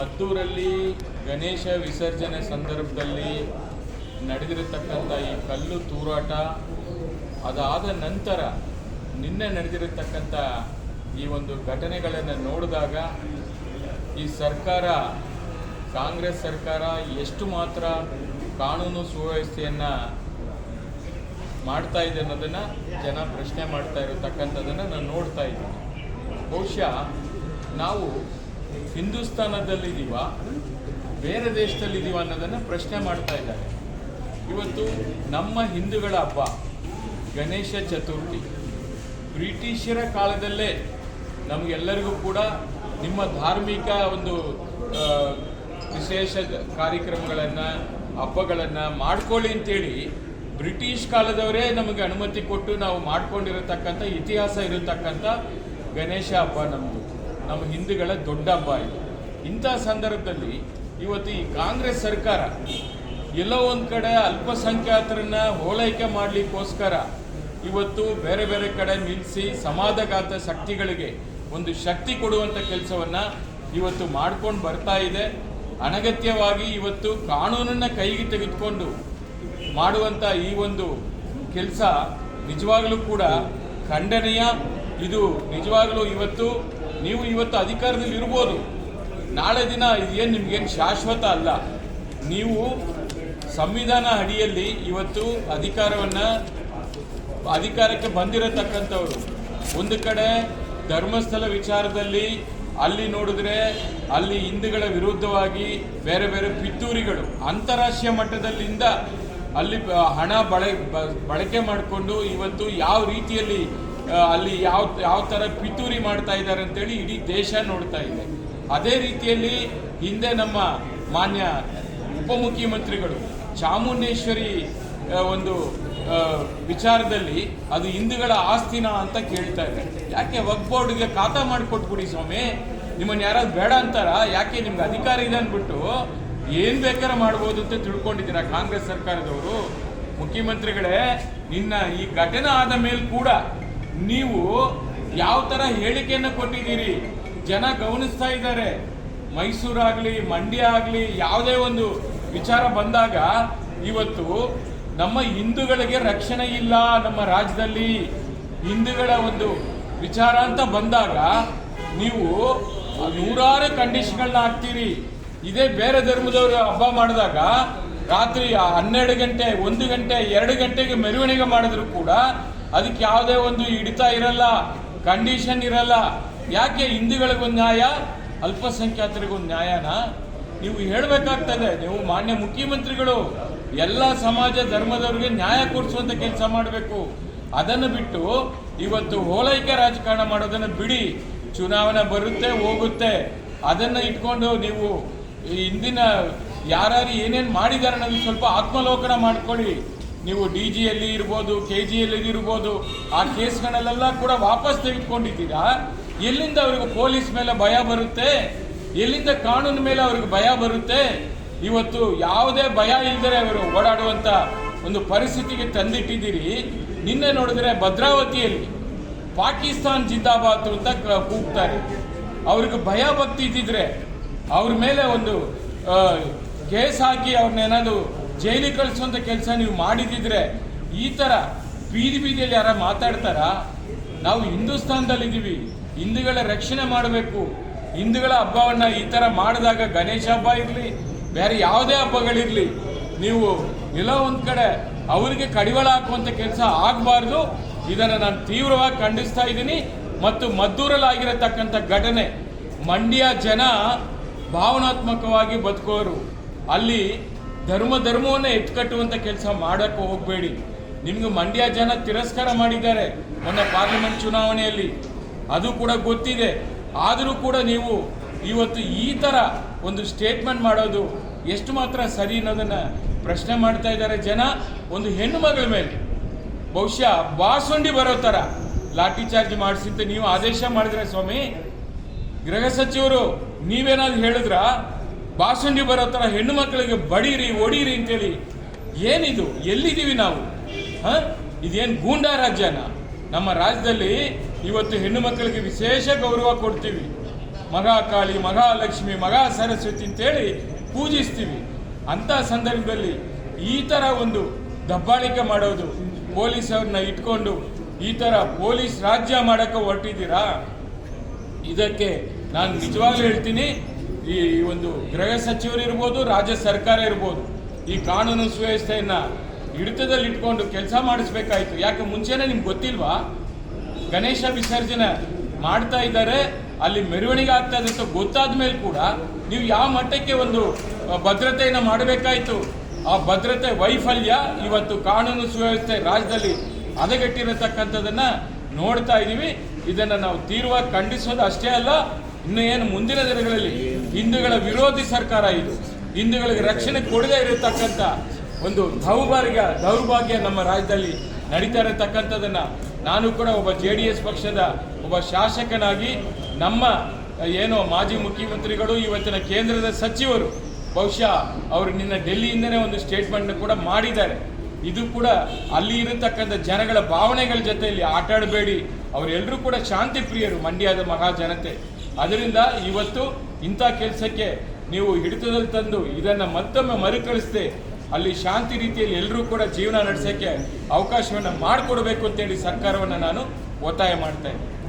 ಮದ್ದೂರಲ್ಲಿ ಗಣೇಶ ವಿಸರ್ಜನೆ ಸಂದರ್ಭದಲ್ಲಿ ನಡೆದಿರತಕ್ಕಂಥ ಈ ಕಲ್ಲು ತೂರಾಟ, ಅದಾದ ನಂತರ ನಿನ್ನೆ ನಡೆದಿರತಕ್ಕಂಥ ಈ ಒಂದು ಘಟನೆಗಳನ್ನು ನೋಡಿದಾಗ ಈ ಸರ್ಕಾರ, ಕಾಂಗ್ರೆಸ್ ಸರ್ಕಾರ ಎಷ್ಟು ಮಾತ್ರ ಕಾನೂನು ಸುವ್ಯವಸ್ಥೆಯನ್ನು ಮಾಡ್ತಾ ಇದೆ ಅನ್ನೋದನ್ನು ಜನ ಪ್ರಶ್ನೆ ಮಾಡ್ತಾ ಇರತಕ್ಕಂಥದ್ದನ್ನು ನಾನು ನೋಡ್ತಾ ಇದ್ದೀನಿ. ಬಹುಶಃ ನಾವು ಹಿಂದೂಸ್ತಾನದಲ್ಲಿದ್ದೀವ? ಬೇರೆ ದೇಶದಲ್ಲಿದ್ದೀವ ಅನ್ನೋದನ್ನು ಪ್ರಶ್ನೆ ಮಾಡ್ತಾ ಇದ್ದಾರೆ. ಇವತ್ತು ನಮ್ಮ ಹಿಂದೂಗಳ ಹಬ್ಬ, ಗಣೇಶ ಚತುರ್ಥಿ. ಬ್ರಿಟಿಷರ ಕಾಲದಲ್ಲೇ ನಮಗೆಲ್ಲರಿಗೂ ಕೂಡ ನಿಮ್ಮ ಧಾರ್ಮಿಕ ಒಂದು ವಿಶೇಷ ಕಾರ್ಯಕ್ರಮಗಳನ್ನು, ಹಬ್ಬಗಳನ್ನು ಮಾಡ್ಕೊಳ್ಳಿ ಅಂತೇಳಿ ಬ್ರಿಟಿಷ್ ಕಾಲದವರೇ ನಮಗೆ ಅನುಮತಿ ಕೊಟ್ಟು ನಾವು ಮಾಡ್ಕೊಂಡಿರತಕ್ಕಂಥ ಇತಿಹಾಸ ಇರತಕ್ಕಂಥ ಗಣೇಶ ಹಬ್ಬ ನಮ್ಮದು ನಮ್ಮ ಹಿಂದೂಗಳ ದೊಡ್ಡ ಹಬ್ಬ ಇದು. ಇಂಥ ಸಂದರ್ಭದಲ್ಲಿ ಇವತ್ತು ಈ ಕಾಂಗ್ರೆಸ್ ಸರ್ಕಾರ ಎಲ್ಲೋ ಒಂದು ಕಡೆ ಅಲ್ಪಸಂಖ್ಯಾತರನ್ನ ಹೋಲೈಕೆ ಮಾಡಲಿಕ್ಕೋಸ್ಕರ ಇವತ್ತು ಬೇರೆ ಬೇರೆ ಕಡೆ ನಿಲ್ಲಿಸಿ ಸಮಾಜಘಾತ ಶಕ್ತಿಗಳಿಗೆ ಒಂದು ಶಕ್ತಿ ಕೊಡುವಂಥ ಕೆಲಸವನ್ನು ಇವತ್ತು ಮಾಡ್ಕೊಂಡು ಬರ್ತಾ ಇದೆ. ಅನಗತ್ಯವಾಗಿ ಇವತ್ತು ಕಾನೂನನ್ನು ಕೈಗೆ ತೆಗೆದುಕೊಂಡು ಮಾಡುವಂಥ ಈ ಒಂದು ಕೆಲಸ ನಿಜವಾಗಲೂ ಕೂಡ ಖಂಡನೀಯ. ಇದು ನಿಜವಾಗಲೂ ಇವತ್ತು ನೀವು ಇವತ್ತು ಅಧಿಕಾರದಲ್ಲಿ ಇರ್ಬೋದು. ನಾಳೆ ದಿನ ಇದೇನು ನಿಮ್ಗೇನು ಶಾಶ್ವತ ಅಲ್ಲ. ನೀವು ಸಂವಿಧಾನ ಅಡಿಯಲ್ಲಿ ಇವತ್ತು ಅಧಿಕಾರವನ್ನು ಅಧಿಕಾರಕ್ಕೆ ಬಂದಿರತಕ್ಕಂಥವ್ರು. ಒಂದು ಕಡೆ ಧರ್ಮಸ್ಥಳ ವಿಚಾರದಲ್ಲಿ ಅಲ್ಲಿ ನೋಡಿದ್ರೆ ಅಲ್ಲಿ ಹಿಂದೂಗಳ ವಿರುದ್ಧವಾಗಿ ಬೇರೆ ಬೇರೆ ಪಿತ್ತೂರಿಗಳು ಅಂತಾರಾಷ್ಟ್ರೀಯ ಮಟ್ಟದಲ್ಲಿಂದ ಅಲ್ಲಿ ಹಣ ಬಳ ಬಳಕೆ ಮಾಡಿಕೊಂಡು ಇವತ್ತು ಯಾವ ರೀತಿಯಲ್ಲಿ ಅಲ್ಲಿ ಯಾವ ಯಾವ ಥರ ಪಿತೂರಿ ಮಾಡ್ತಾ ಇದ್ದಾರೆ ಅಂತೇಳಿ ಇಡೀ ದೇಶ ನೋಡ್ತಾ ಇದೆ. ಅದೇ ರೀತಿಯಲ್ಲಿ ಹಿಂದೆ ನಮ್ಮ ಮಾನ್ಯ ಉಪಮುಖ್ಯಮಂತ್ರಿಗಳು ಚಾಮುಂಡೇಶ್ವರಿ ಒಂದು ವಿಚಾರದಲ್ಲಿ ಅದು ಹಿಂದೂಗಳ ಆಸ್ತಿನ ಅಂತ ಕೇಳ್ತಾ ಇದೆ ಯಾಕೆ ವಕ್ ಬೋರ್ಡ್ಗೆ ಖಾತಾ ಮಾಡಿಕೊಟ್ಬಿಡಿ ಸ್ವಾಮಿ? ನಿಮ್ಮನ್ನು ಯಾರಾದ್ರು ಬೇಡ ಅಂತಾರ? ಯಾಕೆ ನಿಮ್ಗೆ ಅಧಿಕಾರ ಇದೆ ಅಂದ್ಬಿಟ್ಟು ಏನು ಬೇಕಾದ್ರೆ ಮಾಡ್ಬೋದು ಅಂತ ತಿಳ್ಕೊಂಡಿದ್ದೀರಾ ಕಾಂಗ್ರೆಸ್ ಸರ್ಕಾರದವರು? ಮುಖ್ಯಮಂತ್ರಿಗಳೇ, ನಿನ್ನ ಈ ಘಟನೆ ಆದ ಮೇಲೆ ಕೂಡ ನೀವು ಯಾವ ಥರ ಹೇಳಿಕೆಯನ್ನು ಕೊಟ್ಟಿದ್ದೀರಿ? ಜನ ಗಮನಿಸ್ತಾ ಇದ್ದಾರೆ. ಮೈಸೂರಾಗಲಿ, ಮಂಡ್ಯ ಆಗಲಿ, ಯಾವುದೇ ಒಂದು ವಿಚಾರ ಬಂದಾಗ ಇವತ್ತು ನಮ್ಮ ಹಿಂದೂಗಳಿಗೆ ರಕ್ಷಣೆ ಇಲ್ಲ ನಮ್ಮ ರಾಜ್ಯದಲ್ಲಿ ಹಿಂದೂಗಳ ಒಂದು ವಿಚಾರ ಅಂತ ಬಂದಾಗ ನೀವು ನೂರಾರು ಕಂಡೀಷನ್ಗಳನ್ನ ಹಾಕ್ತೀರಿ. ಇದೇ ಬೇರೆ ಧರ್ಮದವರು ಹಬ್ಬ ಮಾಡಿದಾಗ ರಾತ್ರಿ ಹನ್ನೆರಡು ಗಂಟೆ, ಒಂದು ಗಂಟೆ, ಎರಡು ಗಂಟೆಗೆ ಮೆರವಣಿಗೆ ಮಾಡಿದ್ರು ಕೂಡ ಅದಕ್ಕೆ ಯಾವುದೇ ಒಂದು ಹಿಡಿತ ಇರಲ್ಲ ಕಂಡೀಷನ್ ಇರಲ್ಲ. ಯಾಕೆ ಹಿಂದೂಗಳಿಗೊಂದು ನ್ಯಾಯ ಅಲ್ಪಸಂಖ್ಯಾತರಿಗೊಂದು ನ್ಯಾಯನ? ನೀವು ಹೇಳಬೇಕಾಗ್ತದೆ, ನೀವು ಮಾನ್ಯ ಮುಖ್ಯಮಂತ್ರಿಗಳು, ಎಲ್ಲ ಸಮಾಜ ಧರ್ಮದವರಿಗೆ ನ್ಯಾಯ ಕೊಡಿಸುವಂತ ಕೆಲಸ ಮಾಡಬೇಕು. ಅದನ್ನು ಬಿಟ್ಟು ಇವತ್ತು ಓಲೈಕೆ ರಾಜಕಾರಣ ಮಾಡೋದನ್ನು ಬಿಡಿ. ಚುನಾವಣೆ ಬರುತ್ತೆ, ಹೋಗುತ್ತೆ. ಅದನ್ನು ಇಟ್ಕೊಂಡು ನೀವು ಇಂದಿನ ಯಾರ್ಯಾರು ಏನೇನು ಮಾಡಿದ್ದಾರೆ ಅನ್ನೋದು ಸ್ವಲ್ಪ ಆತ್ಮಲೋಕನ ಮಾಡ್ಕೊಳ್ಳಿ. ನೀವು ಡಿ ಜಿಯಲ್ಲಿ ಇರ್ಬೋದು, ಕೆ ಜಿಯಲ್ಲಿ ಇರ್ಬೋದು, ಆ ಕೇಸ್ಗಳಲ್ಲೆಲ್ಲ ಕೂಡ ವಾಪಸ್ ತೆಗೆದುಕೊಂಡಿದ್ದೀರಾ? ಎಲ್ಲಿಂದ ಅವ್ರಿಗೆ ಪೊಲೀಸ್ ಮೇಲೆ ಭಯ ಬರುತ್ತೆ? ಎಲ್ಲಿಂದ ಕಾನೂನು ಮೇಲೆ ಅವ್ರಿಗೆ ಭಯ ಬರುತ್ತೆ? ಇವತ್ತು ಯಾವುದೇ ಭಯ ಇಲ್ಲದೆ ಅವರು ಓಡಾಡುವಂತ ಒಂದು ಪರಿಸ್ಥಿತಿಗೆ ತಂದಿಟ್ಟಿದ್ದೀರಿ. ನಿನ್ನೆ ನೋಡಿದ್ರೆ ಭದ್ರಾವತಿಯಲ್ಲಿ ಪಾಕಿಸ್ತಾನ್ ಜಿಂದಾಬಾದ್ ಅಂತ ಕೂಗ್ತಾರೆ. ಅವ್ರಿಗೆ ಭಯ ಭಕ್ತಿ ಇದ್ದಿದ್ರೆ ಅವ್ರ ಮೇಲೆ ಒಂದು ಕೇಸ್ ಹಾಕಿ ಅವ್ರನ್ನೇನಾದ್ರು ಜೈಲಿಗೆ ಕಳಿಸುವಂಥ ಕೆಲಸ ನೀವು ಮಾಡಿದಿದ್ರೆ ಈ ಥರ ಬೀದಿ ಬೀದಿಯಲ್ಲಿ ಯಾರ ಮಾತಾಡ್ತಾರಾ? ನಾವು ಹಿಂದೂಸ್ತಾನದಲ್ಲಿದ್ದೀವಿ. ಹಿಂದೂಗಳ ರಕ್ಷಣೆ ಮಾಡಬೇಕು. ಹಿಂದೂಗಳ ಹಬ್ಬವನ್ನು ಈ ಥರ ಮಾಡಿದಾಗ ಗಣೇಶ ಹಬ್ಬ ಇರಲಿ, ಬೇರೆ ಯಾವುದೇ ಹಬ್ಬಗಳಿರಲಿ, ನೀವು ಎಲ್ಲೋ ಒಂದು ಕಡೆ ಅವರಿಗೆ ಕಡಿವಾಳ ಹಾಕುವಂತ ಕೆಲಸ ಆಗಬಾರ್ದು. ಇದನ್ನು ನಾನು ತೀವ್ರವಾಗಿ ಖಂಡಿಸ್ತಾ ಇದ್ದೀನಿ. ಮತ್ತು ಮದ್ದೂರಲ್ಲಿ ಆಗಿರತಕ್ಕಂಥ ಘಟನೆ, ಮಂಡ್ಯ ಜನ ಭಾವನಾತ್ಮಕವಾಗಿ ಬದುಕೋರು. ಅಲ್ಲಿ ಧರ್ಮ ಧರ್ಮವನ್ನು ಎತ್ಕಟ್ಟುವಂಥ ಕೆಲಸ ಮಾಡೋಕ್ಕೆ ಹೋಗಬೇಡಿ. ನಿಮ್ಗೆ ಮಂಡ್ಯ ಜನ ತಿರಸ್ಕಾರ ಮಾಡಿದ್ದಾರೆ ಮೊನ್ನೆ ಪಾರ್ಲಿಮೆಂಟ್ ಚುನಾವಣೆಯಲ್ಲಿ. ಅದು ಕೂಡ ಗೊತ್ತಿದೆ. ಆದರೂ ಕೂಡ ನೀವು ಇವತ್ತು ಈ ಥರ ಒಂದು ಸ್ಟೇಟ್ಮೆಂಟ್ ಮಾಡೋದು ಎಷ್ಟು ಮಾತ್ರ ಸರಿ ಅನ್ನೋದನ್ನು ಪ್ರಶ್ನೆ ಮಾಡ್ತಾ ಇದ್ದಾರೆ ಜನ. ಒಂದು ಹೆಣ್ಣು ಮಗಳ ಮೇಲೆ. ಬಹುಶಃ ಬಾಸುಂಡಿ ಬರೋ ಥರ ಲಾಠಿ ಚಾರ್ಜ್ ಮಾಡಿಸಿದ್ದು ನೀವು ಆದೇಶ ಮಾಡಿದ್ರೆ ಸ್ವಾಮಿ. ಗೃಹ ಸಚಿವರು ನೀವೇನಾದ್ರು ಹೇಳಿದ್ರ? ಬಾಸುಂಡಿ ಬರೋ ಥರ ಹೆಣ್ಣು ಮಕ್ಕಳಿಗೆ ಬಡೀರಿ, ಒಡೀರಿ ಅಂತೇಳಿ ಏನಿದು? ಎಲ್ಲಿದ್ದೀವಿ ನಾವು? ಹ? ಇದೇನು ಗೂಂಡಾ ರಾಜ್ಯನ? ನಮ್ಮ ರಾಜ್ಯದಲ್ಲಿ ಇವತ್ತು ಹೆಣ್ಣು ಮಕ್ಕಳಿಗೆ ವಿಶೇಷ ಗೌರವ ಕೊಡ್ತೀವಿ. ಮಹಾಕಾಳಿ, ಮಹಾಲಕ್ಷ್ಮಿ, ಮಹಾ ಸರಸ್ವತಿ ಅಂತೇಳಿ ಪೂಜಿಸ್ತೀವಿ. ಅಂಥ ಸಂದರ್ಭದಲ್ಲಿ ಈ ಥರ ಒಂದು ದಬ್ಬಾಳಿಕೆ ಮಾಡೋದು ಪೊಲೀಸ್ ಅವ್ರನ್ನ ಇಟ್ಕೊಂಡು ಈ ಥರ ಪೊಲೀಸ್ ರಾಜ್ಯ ಮಾಡೋಕ್ಕೆ ಹೊರಟಿದ್ದೀರಾ? ಇದಕ್ಕೆ ನಾನು ನಿಜವಾಗ್ಲೂ ಹೇಳ್ತೀನಿ ಈ ಒಂದು ಗೃಹ ಸಚಿವರು ಇರ್ಬೋದು, ರಾಜ್ಯ ಸರ್ಕಾರ ಇರ್ಬೋದು, ಈ ಕಾನೂನು ಸುವ್ಯವಸ್ಥೆಯನ್ನ ಹಿಡಿತದಲ್ಲಿ ಇಟ್ಕೊಂಡು ಕೆಲಸ ಮಾಡಿಸ್ಬೇಕಾಯ್ತು. ಯಾಕೆ ಮುಂಚೆನೆ ನಿಮ್ಗೆ ಗೊತ್ತಿಲ್ವಾ? ಗಣೇಶ ವಿಸರ್ಜನೆ ಮಾಡ್ತಾ ಇದ್ದಾರೆ, ಅಲ್ಲಿ ಮೆರವಣಿಗೆ ಆಗ್ತಾ ಇದೆ ಅಂತ ಗೊತ್ತಾದ ಮೇಲೆ ಕೂಡ ನೀವು ಯಾವ ಮಟ್ಟಕ್ಕೆ ಒಂದು ಭದ್ರತೆಯನ್ನು ಮಾಡಬೇಕಾಯ್ತು? ಆ ಭದ್ರತೆ ವೈಫಲ್ಯ ಇವತ್ತು ಕಾನೂನು ಸುವ್ಯವಸ್ಥೆ ರಾಜ್ಯದಲ್ಲಿ ಹದಗೆಟ್ಟಿರತಕ್ಕಂಥದ್ದನ್ನ ನೋಡ್ತಾ ಇದ್ದೀವಿ ಇದನ್ನು ನಾವು ತೀವ್ರವಾಗಿ ಖಂಡಿಸೋದು ಅಷ್ಟೇ ಅಲ್ಲ ಇನ್ನು ಏನು, ಮುಂದಿನ ದಿನಗಳಲ್ಲಿ ಹಿಂದೂಗಳ ವಿರೋಧಿ ಸರ್ಕಾರ ಇದು. ಹಿಂದೂಗಳಿಗೆ ರಕ್ಷಣೆ ಕೊಡದೇ ಇರತಕ್ಕಂಥ ಒಂದು ದೌರ್ಭಾಗ್ಯ ದೌರ್ಭಾಗ್ಯ ನಮ್ಮ ರಾಜ್ಯದಲ್ಲಿ ನಡೀತಾ ಇರತಕ್ಕಂಥದ್ದನ್ನ ನಾನು ಕೂಡ ಒಬ್ಬ ಜೆ ಡಿ ಎಸ್ ಪಕ್ಷದ ಒಬ್ಬ ಶಾಸಕನಾಗಿ ನಮ್ಮ, ಏನೋ ಮಾಜಿ ಮುಖ್ಯಮಂತ್ರಿಗಳು, ಇವತ್ತಿನ ಕೇಂದ್ರದ ಸಚಿವರು ಬಹುಶಃ ಅವರು ನಿನ್ನ ಡೆಲ್ಲಿಯಿಂದನೇ ಒಂದು ಸ್ಟೇಟ್ಮೆಂಟ್ ಕೂಡ ಮಾಡಿದ್ದಾರೆ. ಇದು ಕೂಡ ಅಲ್ಲಿ ಇರತಕ್ಕಂಥ ಜನಗಳ ಭಾವನೆಗಳ ಜೊತೆಯಲ್ಲಿ ಆಟಾಡಬೇಡಿ. ಅವರೆಲ್ಲರೂ ಕೂಡ ಶಾಂತಿ ಪ್ರಿಯರು ಮಂಡ್ಯದ ಮಹಾ ಜನತೆ ಅದರಿಂದ ಇವತ್ತು ಇಂಥ ಕೆಲಸಕ್ಕೆ ನೀವು ಹಿಡಿತದಲ್ಲಿ ತಂದು ಇದನ್ನು ಮತ್ತೊಮ್ಮೆ ಮರುಕಳಿಸದೆ ಅಲ್ಲಿ ಶಾಂತಿ ರೀತಿಯಲ್ಲಿ ಎಲ್ಲರೂ ಕೂಡ ಜೀವನ ನಡೆಸೋಕ್ಕೆ ಅವಕಾಶವನ್ನು ಮಾಡಿಕೊಡಬೇಕು ಅಂತೇಳಿ ಸರ್ಕಾರವನ್ನು ನಾನು ಒತ್ತಾಯ ಮಾಡ್ತಾ